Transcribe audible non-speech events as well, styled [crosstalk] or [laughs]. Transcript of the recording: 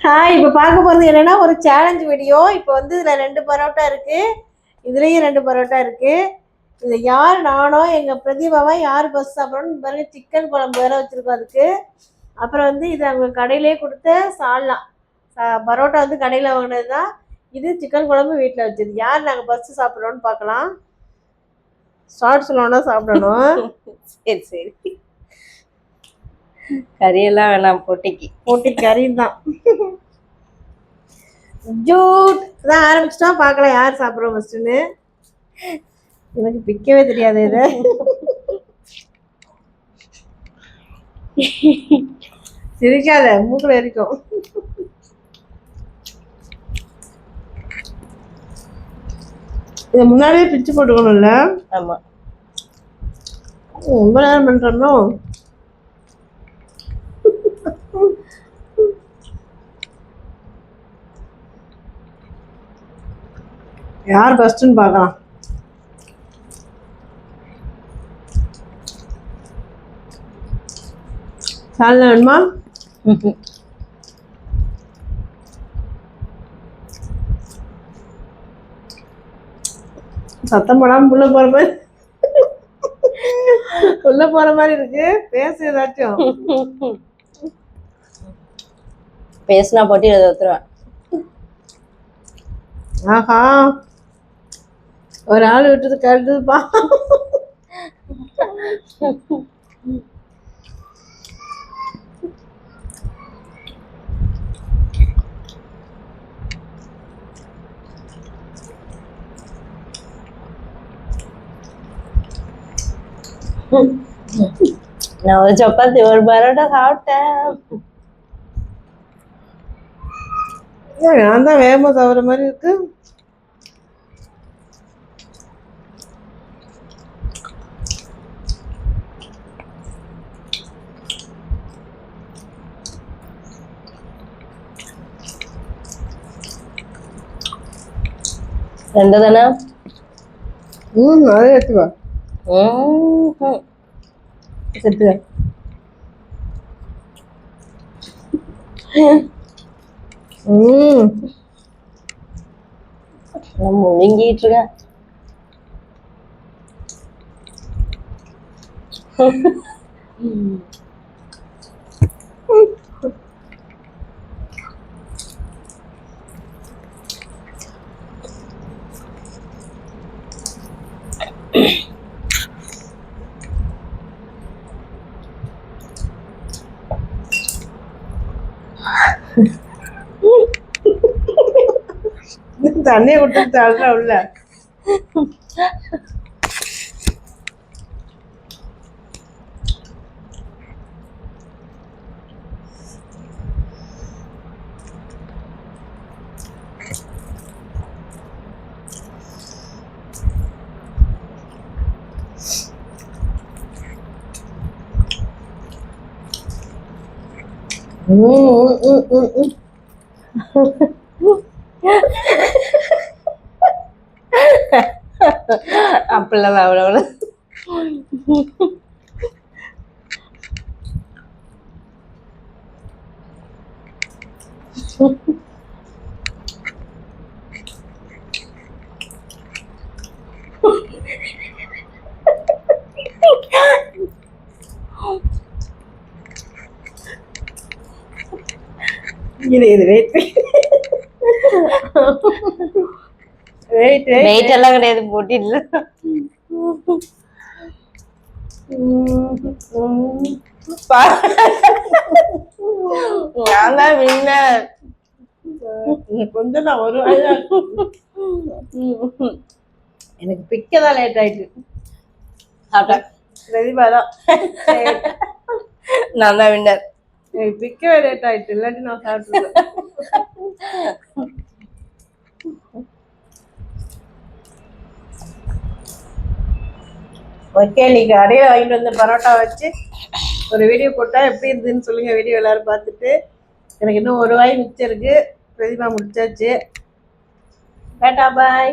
Hi இப்போ பார்க்க போகிறது என்னென்னா ஒரு சேலஞ்ச் வீடியோ இப்போ வந்து இதில் ரெண்டு பரோட்டா இருக்குது இதுலேயும் ரெண்டு பரோட்டா இருக்குது இது யார் நானோ எங்கள் பிரதிபாவா யார் பஸ் சாப்பிட்றோன்னு பாருங்க சிக்கன் குழம்பு வேறு வச்சுருக்கோம் அதுக்கு. அப்புறம் வந்து இது அவங்க கடையிலே கொடுத்த சால்னா சா- பரோட்டா வந்து கடையில் வாங்கினது தான் இது சிக்கன் குழம்பு வீட்டில் வச்சது. யார் நாங்கள் பஸ்ஸு சாப்பிட்றோன்னு பார்க்கலாம். ஸ்டார்ட் சொல்லணும்னா சாப்பிடணும். [laughs] சரி சரி. கறியெல்லாம் வேணாம் போட்டிக்கு. போட்டி கறி தான் ஜூட். தான் ஆரம்பிச்சிட்டோம் பார்க்கலாம் யார் சாப்பிட்றோம் ஃபஸ்ட்டுன்னு எனக்கு பிக்கவே தெரியாது இது. சிரிக்காத மூக்குல எரிக்கும். இதை முன்னாடியே பிச்சு போட்டுக்கணும்ல? ஆமா. ரொம்ப நேரம் பண்றோமோ? யார் ஃபர்ஸ்ட்னு பார்க்கலாம். சால்னா வேணுமா? சத்தம் போடாம உள்ள போற மாதிரி. உள்ள போற மாதிரி இருக்கு. பேசு ஏதாச்சும். பேசினா போட்டி எழுத ஆஹா. ஒரு ஆள் விட்டது கருதுப்பா நான் ஒரு சப்பாத்தி ஒரு பரோட்டா சாப்பிட்டேன். நான் தான் வேகமா தவிர மாதிரி இருக்கு. ரெண்டு தானே ம் அதே தண்ணியை விட்டு தள்ளுற உள்ள Amplada ahora, ahora. Thank. இது இது வெயிட் வெயிட் வெயிட் எல்லாம் கிடையாது போட்டியில் நான் தான் வின்னர் கொஞ்சம் தான் ஒரு. எனக்கு பிக்க தான் லேட் ஆயிட்டு. சாப்பிட்டேன். நான் தான் வின்னர் பிக்கவே லேட் ஆயிட்டு இல்லாட்டி நான் சாப்பிட்டுருவேன் ஓகே இன்னைக்கு அடையில வாங்கிட்டு வந்த பரோட்டா வச்சு ஒரு வீடியோ போட்டால் எப்படி இருந்துன்னு சொல்லுங்கள் வீடியோ எல்லாரும் பார்த்துட்டு. எனக்கு இன்னும் ஒரு வாய் மிச்சம் இருக்கு. பிரதிமா முடிச்சாச்சு. டாட்டா பாய்